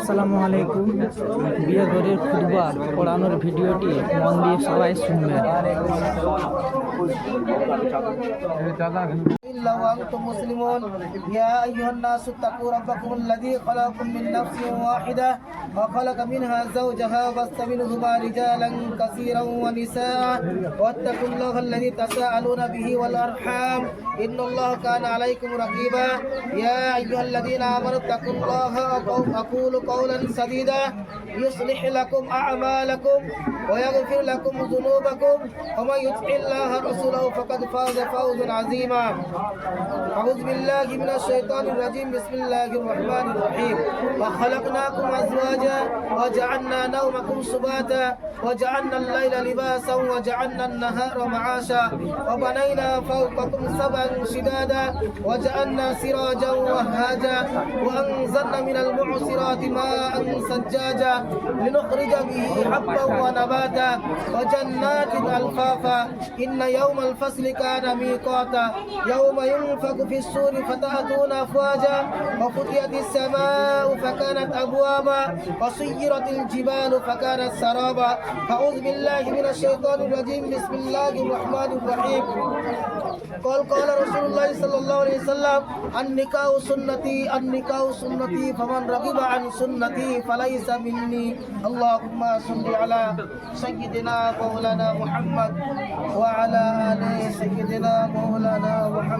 আসসালামু আলাইকুম। বিয়ে ঘরের খুদবার পড়ানোর ভিডিওটি মন দিয়ে সবাই শুনবেন। إلا وأنتم مسلمون. يا أيها الناس اتقوا ربكم الذي خلقكم من نفس واحدة وخلق منها زوجها وبث منهما رجالا كثيرا ونساء. واتقوا الله الذي تساءلون به والأرحام. إن الله كان عليكم رقيبا. يا أيها الذين آمنوا اتقوا الله وقولوا قولا سديدا. يصلح لكم أعمالكم ويغفر لكم ذنوبكم. ومن يطع الله ورسوله فقد فاز فوزا عظيما. أعوذ بالله من الشيطان الرجيم. بسم الله الرحمن الرحيم. وخلقناكم أزواجا وجعلنا نومكم سباتا وجعلنا الليل لباسا وجعلنا النهار معاشا وبنينا فوقكم سبعا شدادا وجعلنا سراجا وهاجا وأنزلنا من المعصرات ماء سجاجا لنخرج به حبا ونباتا وجنات ألفافا إن يوم الفصل كان ميقاتا. يوم ينفق في السور فتأتون أفواجا وفتحت السماء فكانت أبوابا وسيرت الجبال فكانت سرابا أعوذ بالله من الشيطان الرجيم. بسم الله الرحمن الرحيم. قال قال رسول الله صلى الله عليه وسلم النكاح سنتي النكاح سنتي فمن رغب عن سنتي فليس مني. اللهم صل على سيدنا مولانا محمد وعلى آل سيدنا مولانا محمد.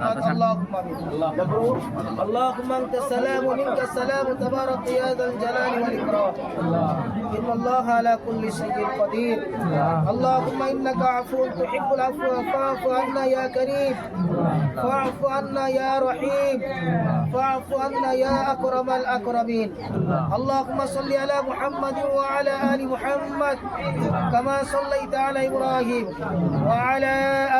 اللهم آمين. اللهم أنت السلام ومنك السلام تبارك يا ذا الجلال والإكرام. إن الله على كل شيء قدير. اللهم إنك عفو تحب العفو فاعف عنا يا كريم. فاعف عنا يا رحيم. فاعف عنا يا أكرم الأكرمين. اللهم صل على محمد وعلى آل محمد كما صليت على إبراهيم وعلى ال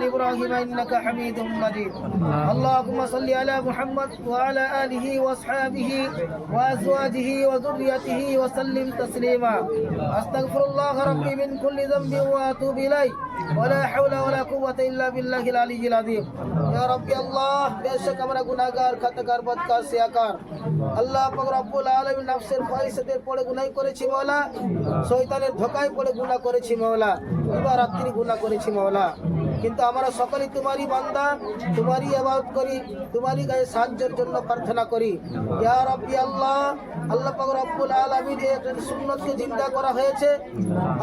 ال ابراهيم انك حميد مجيد اللهم صل على محمد وعلى اله واصحابه وازواجه وذريته وسلم تسليما استغفر الله ربي من كل ذنب واتوب اليه ولا حول ولا قوه الا بالله العلي العظيم يا ربي الله বেশক আমরা গুনাহগার খাতাকার বদকার সিয়াকার আল্লাহ পাক রব্বুল আলামিন নফসের খয়সাতের পড়ে গুনাহ করেছি মাওলা শয়তানের ধোকায় পড়ে গুনাহ করেছি মাওলা এবার রাত্রি গুনাহ করেছি মাওলা কিন্তু আমরা সকলে তোমারই বান্দা, তোমারই আবাদ করি, তোমারই গায়ে সাহায্যের জন্য প্রার্থনা করি। ইয়া রাব্বি আল্লাহ আল্লাহ পাক রব্বুল আলামিন এই সুন্নতকে জিন্দা করা হয়েছে।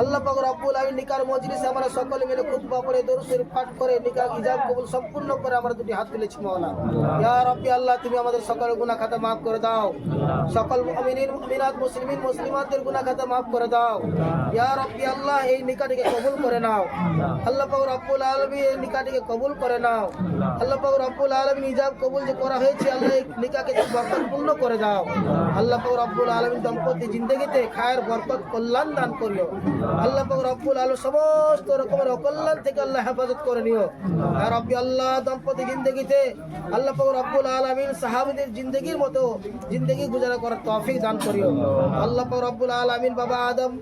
আল্লাহ পাক রব্বুল আলামিন নিকার মজলিসে আমরা সকলে মিলে খুতবা পড়ে দরুদ শরীফ পাঠ করে নিকা ইজাব কবুল সম্পূর্ণ করে আমরা দুটি হাত তুলেছি মাওলা ইয়া রাব্বি আল্লাহ, তুমি আমাদের সকল গুনাহ খাতা মাফ করে দাও। সকল মুমিনিন, মুমিনাত, মুসলিমিন মুসলিমাতদের গুনাহ খাতা মাফ করে দাও। ইয়া রাব্বি আল্লাহ, এই নিকাটিকে কবুল করে নাও। আল্লাহ পাক রব্বুল নিকাটিকে কবুল করে নাও। আল্লাহ পাক রব্বুল আলামিন ইজাব কবুল যে করা হয়েছে, আল্লাহ নিকাকে করে দাও। আল্লাহ পাক রব্বুল দম্পতি জিন্দগিতে খায়ের বরকত, কল্যাণ দান করিও। আল্লাহ পাক রব্বুল আলামিন সমস্ত রকমের অকল্যাণ থেকে আল্লাহ হেফাজত করে নিও। আর রব্বি আল্লাহ, দম্পতি জিন্দগিতে আল্লাহ পাক রব্বুল সাহাবীদের জিন্দগির মতো জিন্দগি গুজারা করার দান করিও। আল্লাহ পাক রব্বুল বাবা আদম,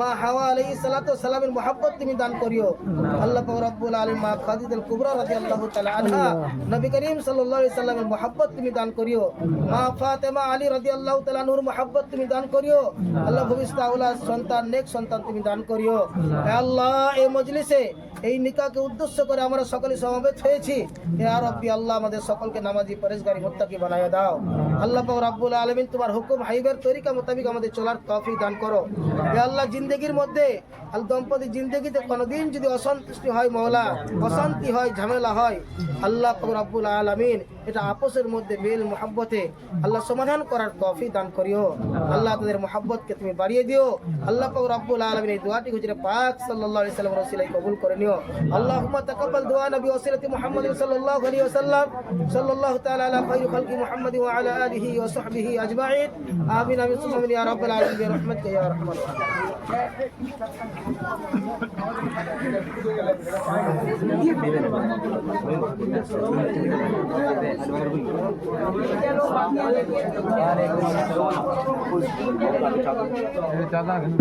মা হাওয়া আলাইহিস সালাতু সালামের মহব্বত তুমি দান করিও। আল্লাহ পাক রব্বুল মা কুবরা রাদিয়াল্লাহু তাআলা আনহা নবী করিম সাল্লাল্লাহু আলাইহি সাল্লামের তুমি দান করিও। মা ফাতেমা আলী রাদিয়াল্লাহু তাআলা নূর তুমি দান করিও। আল্লাহ। ভবিষ্যৎ আওলাদ সন্তান নেক সন্তান তুমি দান করিও। হে আল্লাহ এই মজলিসে এই নিকাকে উদ্দেশ্য করে আমরা সকলে সমবেত হয়েছি। হে আর রব্বি আল্লাহ আমাদের সকলকে নামাজি পরেশগারি মুত্তাকি বানায় দাও। আল্লাহ। পাক রব্বুল আলামিন তোমার হুকুম হাইবের তরিকা মোতাবিক আমাদের চলার তৌফিক দান করো। হে আল্লাহ জিন্দগির মধ্যে আল দম্পতি জিন্দগিতে কোনোদিন যদি অসন্তুষ্টি হয় মওলা অশান্তি হয় ঝামেলা হয়। আল্লাহ রাবুল আলমিন এটা আপোষের মধ্যে মেল, মোহাব্বতে আল্লাহ সমাধান করার তফি দান করিও। আল্লাহ তাদের মোহাব্বতকে তুমি বাড়িয়ে দিও। আল্লাহ পাক রব্বুল আলামিন এই দোয়াটি হুজুরে পাক আলাইহি সাল্লাম রাসূলাই কবুল করে নিও। আল্লাহুম্মা তাকাব্বাল দুআ নবী ওসিলাতি মুহাম্মদ সাল্লাল্লাহু আলাইহি ওয়াসাল্লাম। সাল্লাল্লাহু তাআলা আলা খায়রি খালকি মুহাম্মদ ওয়া আলা আলিহি ওয়া সাহবিহি আজমাইন। আমিন আমিন সুম্মা ইয়া রাব্বাল আলামিন বিরহমাতিকা ইয়া আরহামার রাহিমিন